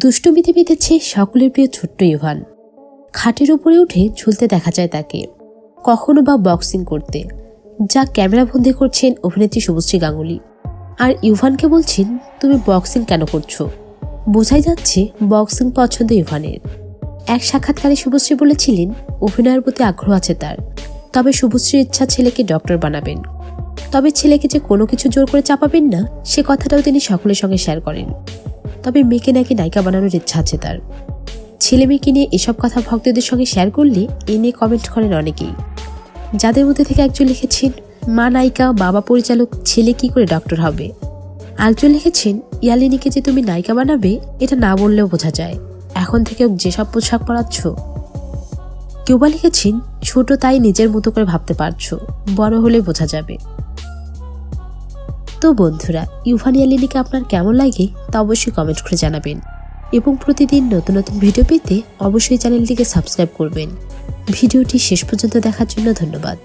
দুষ্টমিতে মেতেছে সকলের প্রিয় ছোট্ট ইভান। খাটের উপরে উঠে ঝুলতে দেখা যায় তাকে। কখনো বা বক্সিং করতে। যা ক্যামেরা বন্দি করছেন অভিনেত্রী শুভশ্রী গাঙ্গুলি। আর ইউভানকে বলছেন, তুমি বক্সিং কেন করছ? বোঝাই যাচ্ছে বক্সিং পছন্দ ইউভানের এক সাক্ষাৎকারে শুভশ্রী বলেছিলেন, অভিনয়ের প্রতি আগ্রহ আছে তার। তবে শুভশ্রীর ইচ্ছা ছেলেকে ডক্টর বানাবেন। তবে ছেলেকে যে কোনো কিছু জোর করে চাপাবেন না, সে কথাটাও তিনি সকলের সঙ্গে শেয়ার করেন। তবে মেয়েকে নাকি নায়িকা বানানোর ইচ্ছা আছে তার। ছেলে মেয়েকে নিয়ে এসব কথা ভক্তদের সঙ্গে শেয়ার করলে এ নিয়ে কমেন্ট করেন অনেকেই। যাদের মধ্যে থেকে একজন লিখেছেন, মা নায়িকা, বাবা পরিচালক, ছেলে কি করে ডক্টর হবে? আরেকজন লিখেছেন, ইয়ালিনীকে যে তুমি নায়িকা বানাবে, এটা না বললেও বোঝা যায়। এখন থেকে যেসব পোশাক পরাচ্ছ। কেউ বা লিখেছেন, ছোট তাই নিজের মতো করে ভাবতে পারছ, বড় হলে বোঝা যাবে। তো বন্ধুরা, ইউভানিয়া ইয়ালিনীকে আপনার কেমন লাগে তা অবশ্যই কমেন্ট করে জানাবেন। এবং প্রতিদিন নতুন নতুন ভিডিও পেতে অবশ্যই চ্যানেলটিকে সাবস্ক্রাইব করবেন। ভিডিওটি শেষ পর্যন্ত দেখার জন্য ধন্যবাদ।